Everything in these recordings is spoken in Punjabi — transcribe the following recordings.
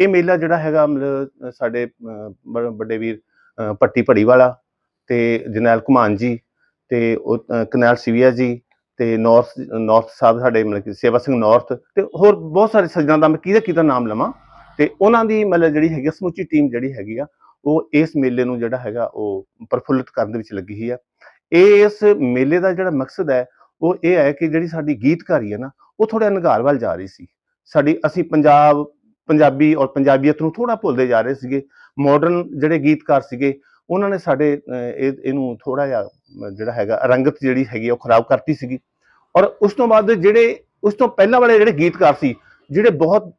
ਇਹ ਮੇਲਾ ਜਿਹੜਾ ਹੈਗਾ ਮਤਲਬ ਸਾਡੇ ਵੱਡੇ ਵੀਰ ਪੱਟੀ ਭੜੀ ਵਾਲਾ ਤੇ ਜਰਨੈਲ ਘੁਮਾਨ ਜੀ ਤੇ ਉਹ, ਅਹ, ਕਰਨੈਲ ਸਿਵਿਆ ਜੀ ਤੇ ਨਾਰਥ ਨਾਰਥ ਸਾਹਿਬ ਸਾਡੇ ਮਤਲਬ ਕਿ ਸੇਵਾ ਸਿੰਘ ਨਾਰਥ ਤੇ ਹੋਰ ਬਹੁਤ ਸਾਰੇ ਸੱਜਣਾਂ ਦਾ ਮੈਂ ਕਿਹਦਾ ਕਿਹਦਾ ਨਾਮ ਲਵਾਂ ਤੇ ਉਹਨਾਂ ਦੀ ਮਤਲਬ ਜਿਹੜੀ ਹੈਗੀ ਆ, ਸਮੁੱਚੀ ਟੀਮ ਜਿਹੜੀ ਹੈਗੀ ਆ ਉਹ ਇਸ ਮੇਲੇ ਨੂੰ ਜਿਹੜਾ ਹੈਗਾ ਉਹ ਪ੍ਰਫੁੱਲਿਤ ਕਰਨ ਦੇ ਵਿੱਚ ਲੱਗੀ ਹੋਈ ਆ। ਇਸ ਮੇਲੇ ਦਾ ਜਿਹੜਾ ਮਕਸਦ ਹੈ ਉਹ ਇਹ ਹੈ ਕਿ ਜਿਹੜੀ ਸਾਡੀ ਗੀਤਕਾਰੀ ਹੈ ਨਾ ਉਹ ਥੋੜਾ ਨਿਘਾਰ ਵੱਲ ਜਾ ਰਹੀ ਸੀ। ਸਾਡੀ ਅਸੀਂ ਪੰਜਾਬ ਪੰਜਾਬੀ ਔਰ ਪੰਜਾਬੀਅਤ ਨੂੰ ਥੋੜਾ ਭੁੱਲਦੇ ਜਾ ਰਹੇ ਸੀਗੇ। ਮਾਡਰਨ ਜਿਹੜੇ ਗੀਤਕਾਰ ਸੀਗੇ, ਉਹਨਾਂ ਨੇ ਸਾਡੇ ਇਹਨੂੰ ਥੋੜਾ ਜਿਹਾ ਜਿਹੜਾ ਹੈਗਾ, ਰੰਗਤ ਜਿਹੜੀ ਹੈਗੀ ਉਹ ਖਰਾਬ ਕਰਤੀ ਸੀਗੀ। ਔਰ ਉਸ ਤੋਂ ਬਾਅਦ ਜਿਹੜੇ, ਉਸ ਤੋਂ ਪਹਿਲਾਂ ਵਾਲੇ ਜਿਹੜੇ ਗੀਤਕਾਰ ਸੀ, ਜਿਹੜੇ ਬਹੁਤ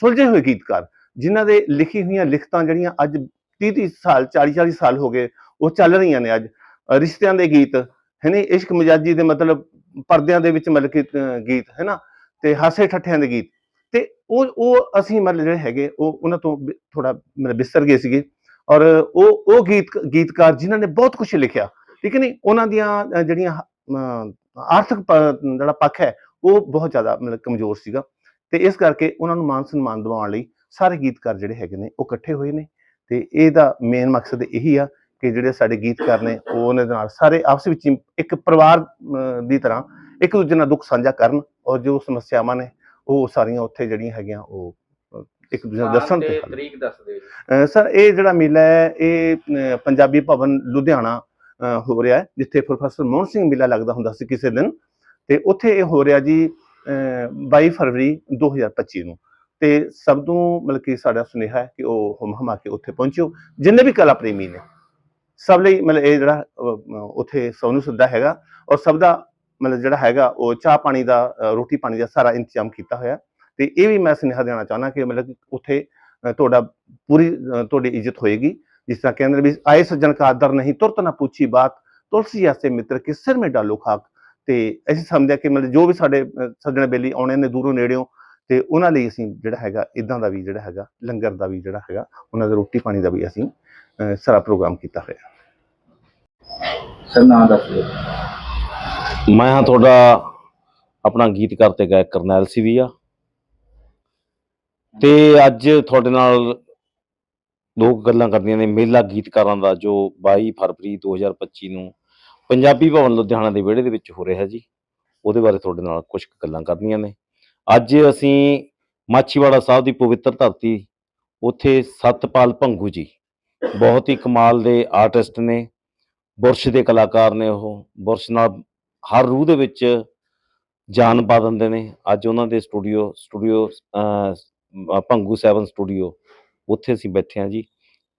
ਸੁਲਝੇ ਹੋਏ ਗੀਤਕਾਰ, ਜਿਨ੍ਹਾਂ ਦੇ ਲਿਖੀ ਹੋਈਆਂ ਲਿਖਤਾਂ ਜਿਹੜੀਆਂ ਅੱਜ 30 30 ਸਾਲ 40 40 ਸਾਲ ਹੋ ਗਏ, ਉਹ ਚੱਲ ਰਹੀਆਂ ਨੇ ਅੱਜ। ਰਿਸ਼ਤਿਆਂ ਦੇ ਗੀਤ ਹੈਨੀ ਇਸ਼ਕ ਮਜਾਜੀ ਦੇ ਮਤਲਬ ਪਰਦਿਆਂ ਦੇ ਵਿੱਚ ਮਤਲਬ ਕਿ ਗੀਤ ਹੈਨਾ ਤੇ ਹਾਸੇ ਠੱਠਿਆਂ ਦੇ ਗੀਤ। ਉਹ ਉਹ ਅਸੀਂ ਮਤਲਬ ਜਿਹੜੇ ਹੈਗੇ, ਉਹ ਉਹਨਾਂ ਤੋਂ ਥੋੜਾ ਮਤਲਬ ਬਿਸਰ ਗਏ ਸੀਗੇ। ਔਰ ਉਹ ਉਹ ਗੀਤ, ਗੀਤਕਾਰ ਜਿਨ੍ਹਾਂ ਨੇ ਬਹੁਤ ਕੁਝ ਲਿਖਿਆ, ਠੀਕ ਹੈ ਨਹੀਂ ਉਹਨਾਂ ਦੀਆਂ ਜਿਹੜੀਆਂ ਆਰਥਿਕ ਜਿਹੜਾ ਪੱਖ ਹੈ, ਉਹ ਬਹੁਤ ਜ਼ਿਆਦਾ ਮਤਲਬ ਕਮਜ਼ੋਰ ਸੀਗਾ। ਤੇ ਇਸ ਕਰਕੇ ਉਹਨਾਂ ਨੂੰ ਮਾਨ ਸਨਮਾਨ ਦਿਵਾਉਣ ਲਈ ਸਾਰੇ ਗੀਤਕਾਰ ਜਿਹੜੇ ਹੈਗੇ ਨੇ, ਉਹ ਇਕੱਠੇ ਹੋਏ ਨੇ। ਤੇ ਇਹਦਾ ਮੇਨ ਮਕਸਦ ਇਹੀ ਆ ਕਿ ਜਿਹੜੇ ਸਾਡੇ ਗੀਤਕਾਰ ਨੇ, ਉਹ ਉਹਨਾਂ ਦੇ ਨਾਲ ਸਾਰੇ ਆਪਸ ਵਿੱਚ ਇੱਕ ਪਰਿਵਾਰ ਦੀ ਤਰ੍ਹਾਂ ਇੱਕ ਦੂਜੇ ਨਾਲ ਦੁੱਖ ਸਾਂਝਾ ਕਰਨ, ਔਰ ਜੋ ਸਮੱਸਿਆਵਾਂ ਨੇ ਉਹ ਸਾਰੀਆਂ ਉੱਥੇ ਜਿਹੜੀਆਂ ਹੈਗੀਆਂ ਉਹ ਇੱਕ ਦੂਜੇ ਨੂੰ ਦੱਸਣ ਤੇ ਤੇ ਤਰੀਕ ਦੱਸ ਦਿਓ ਸਰ ਇਹ ਜਿਹੜਾ ਮੇਲਾ ਹੈ ਇਹ ਪੰਜਾਬੀ ਭਵਨ ਲੁਧਿਆਣਾ ਹੋ ਰਿਹਾ ਹੈ ਜਿੱਥੇ ਪ੍ਰੋਫੈਸਰ ਮੋਹਨ ਸਿੰਘ ਮੇਲਾ ਲੱਗਦਾ ਹੁੰਦਾ ਸੀ ਕਿਸੇ ਦਿਨ। ਤੇ ਉੱਥੇ ਇਹ ਹੋ ਰਿਹਾ ਜੀ ਅਹ 22 ਫਰਵਰੀ 2025 ਨੂੰ। ਤੇ ਸਭ ਨੂੰ ਮਤਲਬ ਕਿ ਸਾਡਾ ਸੁਨੇਹਾ ਹੈ ਕਿ ਉਹ ਹਮ ਹਮਾ ਕੇ ਉੱਥੇ ਪਹੁੰਚੋ ਜਿੰਨੇ ਵੀ ਕਲਾ ਪ੍ਰੇਮੀ ਨੇ। ਸਭ ਲਈ ਮਤਲਬ ਇਹ ਜਿਹੜਾ ਉੱਥੇ ਸੋਨੂੰ ਸੁੱਧਾ ਹੈਗਾ ਔਰ ਸਭ ਦਾ ਮਤਲਬ ਜਿਹੜਾ ਹੈਗਾ ਉਹ ਚਾਹ ਪਾਣੀ ਦਾ ਰੋਟੀ ਪਾਣੀ ਦਾ ਸਾਰਾ ਇੰਤਜ਼ਾਮ ਕੀਤਾ ਹੋਇਆ। ਤੇ ਇਹ ਵੀ ਮੈਂ ਸੁਨੇਹਾ ਦੇਣਾ ਚਾਹੁੰਦਾ ਕਿ ਮਤਲਬ ਉੱਥੇ ਤੁਹਾਡਾ ਪੂਰੀ ਤੁਹਾਡੀ ਇੱਜ਼ਤ ਹੋਏਗੀ। ਜਿਸ ਤਰ੍ਹਾਂ ਕਹਿੰਦੇ ਵੀ ਆਏ ਸੱਜਣ ਕਾ ਆਦਰ ਨਹੀਂ ਤੁਰਤ ਨਾ ਪੁੱਛੀ ਬਾਤ। ਤੁਲਸੀ ਐਸੇ ਮਿੱਤਰ ਕੇ ਸਿਰ ਮੇ ਡਾਲੋ ਖਾਕ? ਤੇ ਅਸੀਂ ਸਮਝਿਆ ਕਿ ਮਤਲਬ ਜੋ ਵੀ ਸਾਡੇ ਸੱਜਣ ਬੇਲੀ ਆਉਣੇ ਨੇ ਦੂਰੋਂ ਨੇੜਿਓਂ ਤੇ ਉਹਨਾਂ ਲਈ ਅਸੀਂ ਜਿਹੜਾ ਹੈਗਾ ਇਦਾਂ ਦਾ ਵੀ ਜਿਹੜਾ ਹੈਗਾ ਲੰਗਰ ਦਾ ਵੀ ਜਿਹੜਾ ਹੈਗਾ ਉਹਨਾਂ ਦਾ ਰੋਟੀ ਪਾਣੀ ਦਾ ਵੀ ਅਸੀਂ ਅਹ, ਸਾਰਾ ਪ੍ਰੋਗਰਾਮ ਕੀਤਾ ਹੋਇਆ। ਸਰ ਨਾਮ ਦੱਸ ਮੈਂ ਹਾਂ ਤੁਹਾਡਾ ਆਪਣਾ ਗੀਤਕਾਰ ਤੇ ਗਾਇਕ ਕਰਨੈਲ ਸਿਵੀਆ। ਤੇ ਅੱਜ ਤੁਹਾਡੇ ਨਾਲ ਦੋ ਗੱਲਾਂ ਕਰਨੀਆਂ ਨੇ ਮੇਲਾ ਗੀਤਕਾਰਾਂ ਦਾ ਜੋ 22 ਫਰਵਰੀ 2025 ਨੂੰ ਪੰਜਾਬੀ ਭਵਨ ਲੁਧਿਆਣਾ ਦੇ ਵਿਹੜੇ ਦੇ ਵਿੱਚ ਹੋ ਰਿਹਾ ਜੀ। ਉਹਦੇ ਬਾਰੇ ਤੁਹਾਡੇ ਨਾਲ ਕੁਝ ਗੱਲਾਂ ਕਰਨੀਆਂ ਨੇ। ਅੱਜ ਅਸੀਂ ਮਾਛੀਵਾੜਾ ਸਾਹਿਬ ਦੀ ਪਵਿੱਤਰ ਧਰਤੀ, ਉੱਥੇ ਸਤਪਾਲ ਭੰਗੂ ਜੀ, ਬਹੁਤ ਹੀ ਕਮਾਲ ਦੇ ਆਰਟਿਸਟ ਨੇ, ਬੁਰਸ਼ ਦੇ ਕਲਾਕਾਰ ਨੇ ਉਹ, ਬੁਰਸ਼ ਨਾਲ ਹਰ ਰੂਹ ਦੇ ਵਿੱਚ ਜਾਨ ਪਾ ਦਿੰਦੇ ਨੇ। ਅੱਜ ਉਹਨਾਂ ਦੇ ਸਟੂਡੀਓ ਸਟੂਡੀਓ ਭੰਗੂ 7 ਸਟੂਡੀਓ, ਉੱਥੇ ਅਸੀਂ ਬੈਠੇ ਹਾਂ ਜੀ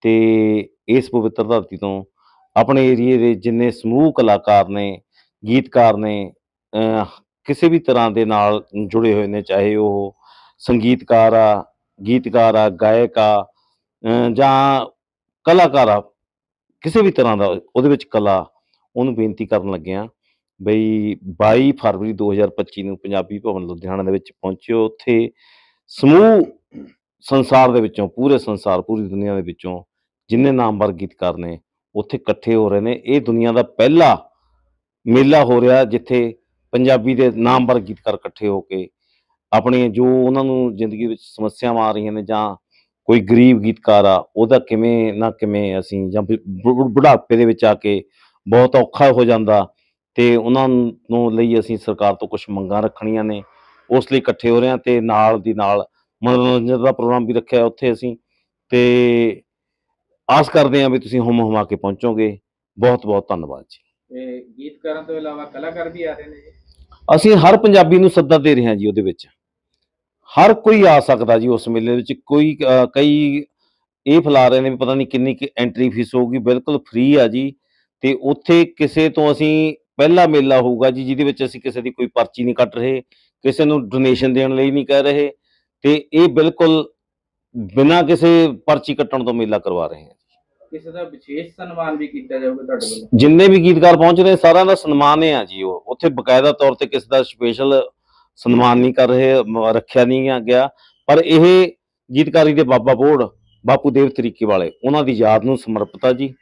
ਤੇ ਇਸ ਪਵਿੱਤਰ ਧਰਤੀ ਤੋਂ ਆਪਣੇ ਏਰੀਏ ਦੇ ਜਿੰਨੇ ਸਮੂਹ ਕਲਾਕਾਰ ਨੇ, ਗੀਤਕਾਰ ਨੇ ਕਿਸੇ ਵੀ ਤਰ੍ਹਾਂ ਦੇ ਨਾਲ ਜੁੜੇ ਹੋਏ ਨੇ, ਚਾਹੇ ਉਹ ਸੰਗੀਤਕਾਰ ਆ, ਗੀਤਕਾਰ ਆ, ਗਾਇਕ ਆ ਜਾਂ ਕਲਾਕਾਰ ਆ, ਕਿਸੇ ਵੀ ਤਰ੍ਹਾਂ ਦਾ ਉਹਦੇ ਵਿੱਚ ਕਲਾ, ਉਹਨੂੰ ਬੇਨਤੀ ਕਰਨ ਲੱਗੇ ਆ ਬਈ 22 ਫਰਵਰੀ 2025 ਨੂੰ ਪੰਜਾਬੀ ਭਵਨ ਲੁਧਿਆਣਾ ਦੇ ਵਿੱਚ ਪਹੁੰਚਿਓ ਉੱਥੇ ਸਮੂਹ ਸੰਸਾਰ ਦੇ ਵਿੱਚੋਂ, ਪੂਰੇ ਸੰਸਾਰ, ਪੂਰੀ ਦੁਨੀਆ ਦੇ ਵਿੱਚੋਂ ਜਿੰਨੇ ਨਾਮਵਰ ਗੀਤਕਾਰ ਨੇ, ਉੱਥੇ ਇਕੱਠੇ ਹੋ ਰਹੇ ਨੇ। ਇਹ ਦੁਨੀਆ ਦਾ ਪਹਿਲਾ ਮੇਲਾ ਹੋ ਰਿਹਾ ਜਿੱਥੇ ਪੰਜਾਬੀ ਦੇ ਨਾਮਵਰ ਗੀਤਕਾਰ ਇਕੱਠੇ ਹੋ ਕੇ ਆਪਣੇ ਜੋ ਉਹਨਾਂ ਨੂੰ ਜ਼ਿੰਦਗੀ ਵਿੱਚ ਸਮੱਸਿਆਵਾਂ ਆ ਰਹੀਆਂ ਨੇ ਜਾਂ ਕੋਈ ਗਰੀਬ ਗੀਤਕਾਰ ਆ, ਉਹਦਾ ਕਿਵੇਂ ਨਾ ਕਿਵੇਂ ਅਸੀਂ ਜਾਂ ਬੁਢਾਪੇ ਦੇ ਵਿੱਚ ਆ ਕੇ ਬਹੁਤ ਔਖਾ ਹੋ ਜਾਂਦਾ। ਤੇ ਉਹਨਾਂ ਨੂੰ ਲਈ ਅਸੀਂ ਸਰਕਾਰ ਤੋਂ ਕੁਝ ਮੰਗਾਂ ਰੱਖਣੀਆਂ ਨੇ ਉਸ ਲਈ ਇਕੱਠੇ ਹੋ ਰਹੇ ਹਾਂ ਤੇ ਨਾਲ ਦੀ ਨਾਲ ਮਨੋਰੰਜਨ ਦਾ ਪ੍ਰੋਗਰਾਮ ਵੀ ਰੱਖਿਆ ਉੱਥੇ ਅਸੀਂ ਤੇ ਆਸ ਕਰਦੇ ਹਾਂ ਵੀ ਤੁਸੀਂ ਹੁਮ ਹੁਮਾ ਕੇ ਪਹੁੰਚੋਗੇ। ਬਹੁਤ ਬਹੁਤ ਧੰਨਵਾਦ ਜੀ। ਤੇ ਗੀਤਕਾਰਾਂ ਤੋਂ ਇਲਾਵਾ ਕਲਾਕਾਰ ਵੀ ਆ ਰਹੇ ਨੇ ਜੀ? ਅਸੀਂ ਹਰ ਪੰਜਾਬੀ ਨੂੰ ਸੱਦਾ ਦੇ ਰਹੇ ਹਾਂ ਜੀ ਉਹਦੇ ਵਿੱਚ। ਹਰ ਕੋਈ ਆ ਸਕਦਾ ਜੀ ਉਸ ਮੇਲੇ ਵਿੱਚ। ਕੋਈ ਕਈ ਇਹ ਫੈਲਾ ਰਹੇ ਨੇ ਵੀ ਪਤਾ ਨਹੀਂ ਕਿੰਨੀ ਕਿ ਐਂਟਰੀ ਫੀਸ ਹੋਊਗੀ। ਬਿਲਕੁਲ ਫ੍ਰੀ ਆ ਜੀ। ਤੇ ਉੱਥੇ ਕਿਸੇ ਤੋਂ ਅਸੀਂ ਪਹਿਲਾ ਮੇਲਾ ਹੋਊਗਾ ਜੀ ਜਿਹਦੇ ਵਿੱਚ ਅਸੀਂ ਕਿਸੇ ਦੀ ਕੋਈ ਪਰਚੀ ਨਹੀਂ ਕੱਟ ਰਹੇ ਕਿਸੇ ਨੂੰ ਡੋਨੇਸ਼ਨ ਦੇਣ ਲਈ ਨਹੀਂ ਕਹਿ ਰਹੇ ਤੇ ਇਹ ਬਿਲਕੁਲ ਬਿਨਾਂ ਕਿਸੇ ਪਰਚੀ ਕੱਟਣ ਤੋਂ ਮੇਲਾ ਕਰਵਾ ਰਹੇ ਹਾਂ ਕਿਸੇ ਦਾ ਵਿਸ਼ੇਸ਼ ਸਨਮਾਨ ਵੀ ਕੀਤਾ ਜਾਊਗਾ ਤੁਹਾਡੇ ਵੱਲੋਂ? ਜਿੰਨੇ ਵੀ ਗੀਤਕਾਰ ਪਹੁੰਚ ਰਹੇ ਸਾਰਿਆਂ ਦਾ ਸਨਮਾਨ ਹੈ ਜੀ ਉਹ। ਉੱਥੇ ਬਕਾਇਦਾ ਤੌਰ ਤੇ ਕਿਸੇ ਦਾ ਸਪੈਸ਼ਲ ਸਨਮਾਨ ਨਹੀਂ ਕਰ ਰਹੇ ਮ- ਰੱਖਿਆ ਨਹੀਂ ਗਿਆ- ਗਿਆ। ਪਰ ਇਹ ਗੀਤਕਾਰੀ ਦੇ ਬਾਬਾ ਬੋੜ ਬਾਪੂ ਦੇਵ ਤਰੀਕੇ ਵਾਲੇ ਉਹਨਾਂ ਦੀ ਯਾਦ ਨੂੰ ਸਮਰਪਿਤ ਆ ਜੀ।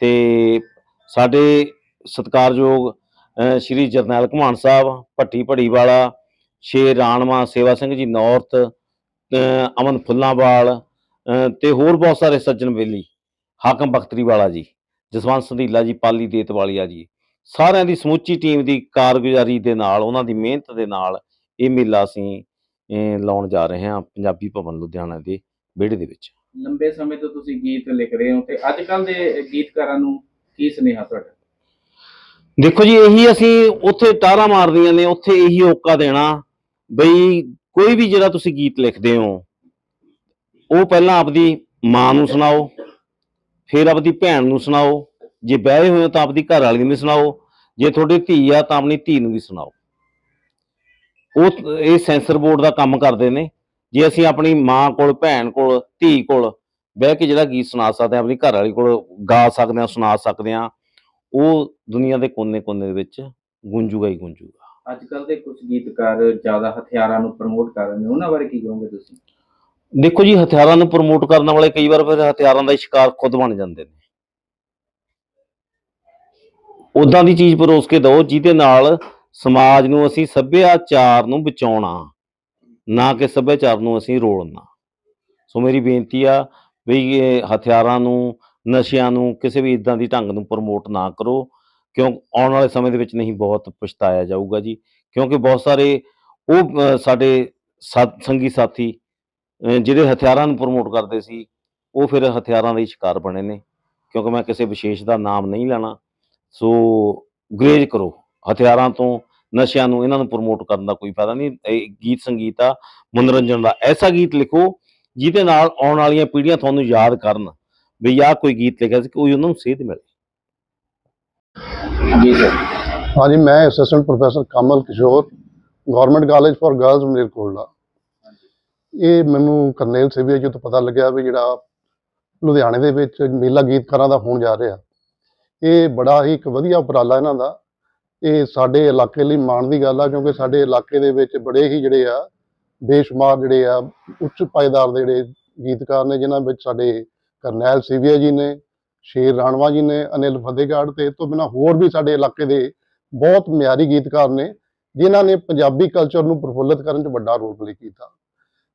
ਤੇ ਸਾਡੇ ਸਤਿਕਾਰਯੋਗ ਅਹ, ਸ਼੍ਰੀ ਜਰਨੈਲ ਘੁਮਾਣ ਸਾਹਿਬ ਭੱਟੀ ਭੜੀ ਵਾਲਾ ਸ਼ੇਰ ਰਾਣਵਾ ਸੇਵਾ ਸਿੰਘ ਜੀ ਨੌਰਥ ਅਹ ਅਮਨ ਫੁੱਲਾਂਵਾਲ ਅਹ ਤੇ ਹੋਰ ਬਹੁਤ ਸਾਰੇ ਸੱਜਣ ਬੇਲੀ ਹਾਕਮ ਬਖਤਰੀ ਵਾਲਾ ਜੀ ਜਸਵੰਤ ਸੰਧੀਲਾ ਜੀ ਪਾਲੀ ਦੇਤਵਾਲੀਆ ਜੀ। ਸਾਰਿਆਂ ਦੀ ਸਮੁੱਚੀ ਟੀਮ ਦੀ ਕਾਰਗੁਜ਼ਾਰੀ ਦੇ ਨਾਲ ਉਹਨਾਂ ਦੀ ਮਿਹਨਤ ਦੇ ਨਾਲ ਇਹ ਮੇਲਾ ਅਸੀਂ ਲਾਉਣ ਜਾ ਰਹੇ ਹਾਂ ਪੰਜਾਬੀ ਭਵਨ ਲੁਧਿਆਣਾ ਦੇ ਵਿਹੜੇ ਦੇ ਵਿੱਚ। ਲੰਬੇ ਸਮੇਂ ਤੋਂ ਤੁਸੀਂ ਗੀਤ ਲਿਖ ਰਹੇ ਹੋ ਤੇ ਅੱਜ ਕੱਲ ਦੇ ਗੀਤਕਾਰਾਂ ਨੂੰ ਕੀ ਸੁਨੇਹਾ ਤੁਹਾਡਾ? ਦੇਖੋ ਜੀ, ਇਹੀ ਅਸੀਂ ਉੱਥੇ ਟਾਰਾਂ ਮਾਰਦੀਆਂ ਨੇ, ਉੱਥੇ ਇਹੀ ਹੋਕਾ ਦੇਣਾ। ਬਈ ਕੋਈ ਵੀ ਜਿਹੜਾ ਤੁਸੀਂ ਗੀਤ ਲਿਖਦੇ ਹੋ, ਉਹ ਪਹਿਲਾਂ ਆਪਦੀ ਮਾਂ ਨੂੰ ਸੁਣਾਓ, ਫਿਰ ਆਪਦੀ ਭੈਣ ਨੂੰ ਸੁਣਾਓ। ਜੇ ਵਿਆਹੇ ਹੋਏ ਹੋ ਤਾਂ ਆਪਦੀ ਘਰ ਵਾਲੀ ਨੂੰ ਵੀ ਸੁਣਾਓ, ਜੇ ਤੁਹਾਡੀ ਧੀ ਆ ਤਾਂ ਆਪਣੀ ਧੀ ਨੂੰ ਵੀ ਸੁਣਾਓ। ਉਹ ਇਹ ਸੈਂਸਰ ਬੋਰਡ ਦਾ ਕੰਮ ਕਰਦੇ ਨੇ। ਜੇ ਅਸੀਂ ਆਪਣੀ ਮਾਂ ਕੋਲ, ਭੈਣ ਕੋਲ, ਧੀ ਕੋਲ ਬਹਿ ਕੇ ਜਿਹੜਾ ਗੀਤ ਸੁਣਾ ਸਕਦੇ ਹਾਂ, ਆਪਣੀ ਘਰ ਵਾਲੀ ਕੋਲ ਗਾ ਸਕਦੇ ਹਾਂ, ਸੁਣਾ ਸਕਦੇ ਹਾਂ ਉਹ ਦੁਨੀਆ ਦੇ ਕੋਨੇ-ਕੋਨੇ ਦੇ ਵਿੱਚ ਗੂੰਜੂਗਾ ਹੀ ਗੂੰਜੂਗਾ। ਅੱਜ ਕੱਲ ਦੇ ਕੁਝ ਗੀਤਕਾਰ ਜ਼ਿਆਦਾ ਹਥਿਆਰਾਂ ਨੂੰ ਪ੍ਰਮੋਟ ਕਰ ਰਹੇ ਨੇ ਉਹਨਾਂ ਬਾਰੇ ਕੀ ਕਹੋਗੇ ਤੁਸੀਂ? ਦੇਖੋ ਜੀ ਹਥਿਆਰਾਂ ਨੂੰ ਪ੍ਰਮੋਟ ਕਰਨ ਵਾਲੇ ਕਈ ਵਾਰ ਫਿਰ ਹਥਿਆਰਾਂ ਦਾ ਸ਼ਿਕਾਰ ਖੁਦ ਬਣ ਜਾਂਦੇ ਨੇ। ਉਦਾਂ ਦੀ ਚੀਜ਼ ਪਰੋਸ ਕੇ ਦਿਓ ਜਿਹਦੇ ਨਾਲ ਸਮਾਜ ਨੂੰ ਅਸੀਂ ਸੱਭਿਆਚਾਰ ਨੂੰ ਬਚਾਉਣਾ ਨਾ ਕਿ ਸੱਭਿਆਚਾਰ ਨੂੰ ਅਸੀਂ ਰੋਲਣਾ। ਸੋ ਮੇਰੀ ਬੇਨਤੀ ਆ ਵੀ ਇਹ ਹਥਿਆਰਾਂ ਨੂੰ ਨਸ਼ਿਆਂ ਨੂੰ ਕਿਸੇ ਵੀ ਇਦਾਂ ਦੀ ਢੰਗ ਨੂੰ ਪ੍ਰਮੋਟ ਨਾ ਕਰੋ, ਕਿਉਂ ਆਉਣ ਵਾਲੇ ਸਮੇਂ ਦੇ ਵਿੱਚ ਨਹੀਂ ਬਹੁਤ ਪਛਤਾਇਆ ਜਾਊਗਾ ਜੀ, ਕਿਉਂਕਿ ਬਹੁਤ ਸਾਰੇ ਉਹ ਸਾਡੇ ਸੰਗੀ ਸਾਥੀ ਜਿਹੜੇ ਹਥਿਆਰਾਂ ਨੂੰ ਪ੍ਰਮੋਟ ਕਰਦੇ ਸੀ, ਉਹ ਫਿਰ ਹਥਿਆਰਾਂ ਦੇ ਸ਼ਿਕਾਰ ਬਣੇ ਨੇ, ਕਿਉਂਕਿ ਮੈਂ ਕਿਸੇ ਵਿਸ਼ੇਸ਼ ਦਾ ਨਾਮ ਨਹੀਂ ਲੈਣਾ, ਸੋ ਗੁਰੇਜ਼ ਕਰੋ, ਹਥਿਆਰਾਂ ਤੋਂ ਨਸ਼ਿਆਂ ਨੂੰ ਇਹਨਾਂ ਨੂੰ ਪ੍ਰਮੋਟ ਕਰਨ ਦਾ ਕੋਈ ਫਾਇਦਾ ਨਹੀਂ, ਇਹ ਗੀਤ ਸੰਗੀਤ ਆ, ਮਨੋਰੰਜਨ ਦਾ, ਐਸਾ ਗੀਤ ਲਿਖੋ ਜਿਹਦੇ ਨਾਲ ਆਉਣ ਵਾਲੀਆਂ ਪੀੜ੍ਹੀਆਂ ਤੁਹਾਨੂੰ ਯਾਦ ਕਰਨ। ਵੀ ਆਹ ਕੋਈ ਗੀਤ ਲਿਖਿਆ ਸੀ ਕੋਈ ਉਹਨਾਂ ਨੂੰ ਸੇਧ ਮਿਲੇ। ਜੀ ਸਰ। ਹਾਂਜੀ ਮੈਂ assistant professor Kamal Kishore government college for girls Malerkotla ਇਹ ਮੈਨੂੰ ਕਰਨੇਲ ਸਿਵਿਆ ਜੀ ਤੋਂ ਪਤਾ ਲੱਗਿਆ ਵੀ ਜਿਹੜਾ ਲੁਧਿਆਣੇ ਦੇ ਵਿੱਚ ਮੇਲਾ ਗੀਤਕਾਰਾਂ ਦਾ ਹੋਣ ਜਾ ਰਿਹਾ। ਇਹ ਬੜਾ ਹੀ ਇੱਕ ਵਧੀਆ ਉਪਰਾਲਾ ਇਹਨਾਂ ਦਾ। ਇਹ ਸਾਡੇ ਇਲਾਕੇ ਲਈ ਮਾਣ ਦੀ ਗੱਲ ਆ ਕਿਉਂਕਿ ਸਾਡੇ ਇਲਾਕੇ ਦੇ ਵਿੱਚ ਬੜੇ ਹੀ ਜਿਹੜੇ ਆ ਬੇਸ਼ੁਮਾਰ ਜਿਹੜੇ ਆ ਉੱਚ ਪਾਇਦਾਰ ਦੇ ਜਿਹੜੇ ਗੀਤਕਾਰ ਨੇ ਜਿਨ੍ਹਾਂ ਵਿੱਚ ਸਾਡੇ ਕਰਨੈਲ ਸੀਵੀਆ ਜੀ ਨੇ, ਸ਼ੇਰ ਰਾਣਵਾ ਜੀ ਨੇ, ਅਨਿਲ ਫਤਿਹਗੜ੍ਹ ਤੇ ਇਹ ਤੋਂ ਬਿਨਾਂ ਹੋਰ ਵੀ ਸਾਡੇ ਇਲਾਕੇ ਦੇ ਬਹੁਤ ਮਿਆਰੀ ਗੀਤਕਾਰ ਨੇ, ਜਿਨ੍ਹਾਂ ਨੇ ਪੰਜਾਬੀ ਕਲਚਰ ਨੂੰ ਪ੍ਰਫੁੱਲਤ ਕਰਨ 'ਚ ਵੱਡਾ ਰੋਲ ਪਲੇ ਕੀਤਾ।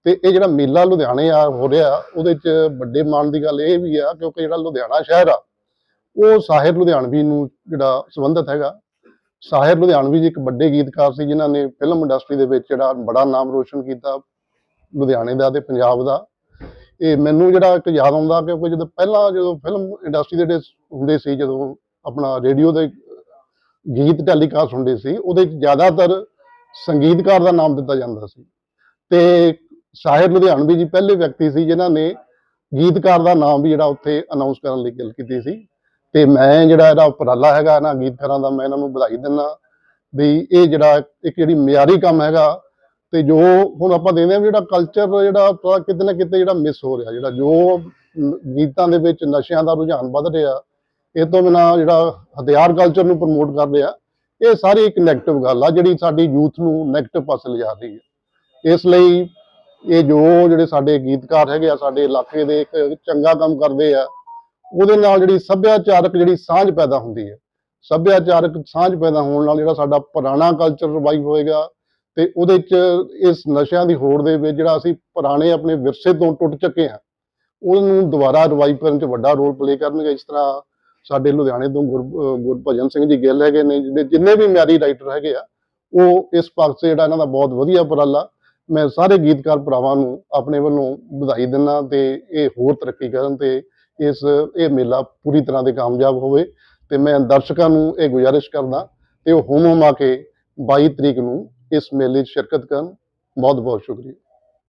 ਤੇ ਇਹ ਜਿਹੜਾ ਮੇਲਾ ਲੁਧਿਆਣੇ ਆ ਹੋ ਰਿਹਾ, ਉਹਦੇ 'ਚ ਵੱਡੇ ਮਾਣ ਦੀ ਗੱਲ ਇਹ ਵੀ ਆ, ਕਿਉਂਕਿ ਜਿਹੜਾ ਲੁਧਿਆਣਾ ਸ਼ਹਿਰ ਆ, ਉਹ ਸਾਹਿਰ ਲੁਧਿਆਣਵੀ ਨੂੰ ਜਿਹੜਾ ਸੰਬੰਧਿਤ ਹੈਗਾ। ਸਾਹਿਰ ਲੁਧਿਆਣਵੀ ਜੀ ਇੱਕ ਵੱਡੇ ਗੀਤਕਾਰ ਸੀ, ਜਿਨ੍ਹਾਂ ਨੇ ਫਿਲਮ ਇੰਡਸਟਰੀ ਦੇ ਵਿੱਚ ਜਿਹੜਾ ਬੜਾ ਨਾਮ ਰੋਸ਼ਨ ਕੀਤਾ, ਲੁਧਿਆਣੇ ਦਾ ਤੇ ਪੰਜਾਬ ਦਾ। ਇਹ ਮੈਨੂੰ ਜਿਹੜਾ ਇੱਕ ਯਾਦ ਆਉਂਦਾ ਕਿਉਂਕਿ ਜਦੋਂ ਪਹਿਲਾਂ ਜਦੋਂ ਫਿਲਮ ਇੰਡਸਟਰੀ ਦੇ ਜਿਹੜੇ ਹੁੰਦੇ ਸੀ, ਜਦੋਂ ਆਪਣਾ ਰੇਡੀਓ ਦੇ ਗੀਤ ਟੈਲੀਕਾਸਟ ਹੁੰਦੇ ਸੀ, ਉਹਦੇ ਵਿੱਚ ਜ਼ਿਆਦਾਤਰ ਸੰਗੀਤਕਾਰ ਦਾ ਨਾਮ ਦਿੱਤਾ ਜਾਂਦਾ ਸੀ। ਤੇ ਸਾਹਿਬ ਲੁਧਿਆਣਵੀ ਜੀ ਪਹਿਲੇ ਵਿਅਕਤੀ ਸੀ ਜਿਨ੍ਹਾਂ ਨੇ ਗੀਤਕਾਰ ਦਾ ਨਾਮ ਵੀ ਜਿਹੜਾ ਉੱਥੇ ਅਨਾਉਂਸ ਕਰਨ ਲਈ ਗੱਲ ਕੀਤੀ ਸੀ। ਤੇ ਮੈਂ ਜਿਹੜਾ ਇਹਦਾ ਉਪਰਾਲਾ ਹੈਗਾ ਨਾ ਗੀਤਕਾਰਾਂ ਦਾ, ਮੈਂ ਇਹਨਾਂ ਨੂੰ ਵਧਾਈ ਦਿੰਦਾ ਵੀ ਇਹ ਜਿਹੜਾ ਇੱਕ ਜਿਹੜੀ ਮਿਆਰੀ ਕੰਮ ਹੈਗਾ ਤੇ ਜੋ ਹੁਣ ਆਪਾਂ ਦੇਖਦੇ ਹਾਂ ਵੀ ਜਿਹੜਾ ਕਲਚਰ ਜਿਹੜਾ ਥੋੜ੍ਹਾ ਕਿਤੇ ਨਾ ਕਿਤੇ ਜਿਹੜਾ ਮਿਸ ਹੋ ਰਿਹਾ, ਜਿਹੜਾ ਜੋ ਗੀਤਾਂ ਦੇ ਵਿੱਚ ਨਸ਼ਿਆਂ ਦਾ ਰੁਝਾਨ ਵੱਧ ਰਿਹਾ, ਇਹ ਤੋਂ ਬਿਨਾਂ ਜਿਹੜਾ ਹਥਿਆਰ ਕਲਚਰ ਨੂੰ ਪ੍ਰਮੋਟ ਕਰ ਰਿਹਾ ਇਹ ਸਾਰੀ ਇੱਕ ਨੈਗੇਟਿਵ ਗੱਲ ਆ ਜਿਹੜੀ ਸਾਡੀ ਯੂਥ ਨੂੰ ਨੈਗੇਟਿਵ ਪਾਸੇ ਲਿਜਾ ਰਹੀ ਹੈ। ਇਸ ਲਈ ਇਹ ਜੋ ਜਿਹੜੇ ਸਾਡੇ ਗੀਤਕਾਰ ਹੈਗੇ ਆ, ਸਾਡੇ ਇਲਾਕੇ ਦੇ ਇੱਕ ਚੰਗਾ ਕੰਮ ਕਰਦੇ ਆ, ਉਹਦੇ ਨਾਲ ਜਿਹੜੀ ਸੱਭਿਆਚਾਰਕ ਜਿਹੜੀ ਸਾਂਝ ਪੈਦਾ ਹੁੰਦੀ ਹੈ, ਸੱਭਿਆਚਾਰਕ ਸਾਂਝ ਪੈਦਾ ਹੋਣ ਨਾਲ ਜਿਹੜਾ ਸਾਡਾ ਪੁਰਾਣਾ ਕਲਚਰ ਰਿਵਾਈਵ ਹੋਏਗਾ ਤੇ ਉਹਦੇ ਚ ਇਸ ਨਸ਼ਿਆਂ ਦੀ ਹੋੜ ਦੇ ਵਿੱਚ ਜਿਹੜਾ ਅਸੀਂ ਪੁਰਾਣੇ ਆਪਣੇ ਵਿਰਸੇ ਤੋਂ ਟੁੱਟ ਚੁੱਕੇ ਹਾਂ, ਉਹਨੂੰ ਦੁਬਾਰਾ ਰਿਵਾਈਵ ਕਰਨ ਚ ਵੱਡਾ ਰੋਲ ਪਲੇ ਕਰਨਗੇ। ਇਸ ਤਰ੍ਹਾਂ ਸਾਡੇ ਲੁਧਿਆਣੇ ਤੋਂ ਗੁਰ, ਅਹ ਗੁਰਭਜਨ ਸਿੰਘ ਜੀ ਗਿੱਲ ਹੈਗੇ ਨੇ ਜਿਹੜੇ ਜਿੰਨੇ ਵੀ ਮਿਆਰੀ ਰਾਈਟਰ ਹੈਗੇ ਆ, ਉਹ ਇਸ ਪਾਸੇ ਜਿਹੜਾ ਇਹਨਾਂ ਦਾ ਬਹੁਤ ਵਧੀਆ ਉਪਰਾਲਾ। ਮੈਂ ਸਾਰੇ ਗੀਤਕਾਰ ਭਰਾਵਾਂ ਨੂੰ ਆਪਣੇ ਵੱਲੋਂ ਵਧਾਈ ਦਿੰਦਾ ਤੇ ਇਹ ਹੋਰ ਤਰੱਕੀ ਕਰਨ ਤੇ ਇਸ, ਇਹ ਮੇਲਾ ਪੂਰੀ ਤਰ੍ਹਾਂ ਦੇ ਕਾਮਯਾਬ ਹੋਵੇ ਤੇ ਮੈਂ ਦਰਸ਼ਕਾਂ ਨੂੰ ਇਹ ਗੁਜ਼ਾਰਿਸ਼ ਕਰਦਾ ਤੇ ਉਹ ਹੁਮ ਹੁਮਾ ਕੇ 22 ਤਰੀਕ ਨੂੰ ਇਸ ਮੇਲੇ 'ਚ ਸ਼ਿਰਕਤ ਕਰਨ। ਬਹੁਤ ਬਹੁਤ ਸ਼ੁਕਰੀਆ।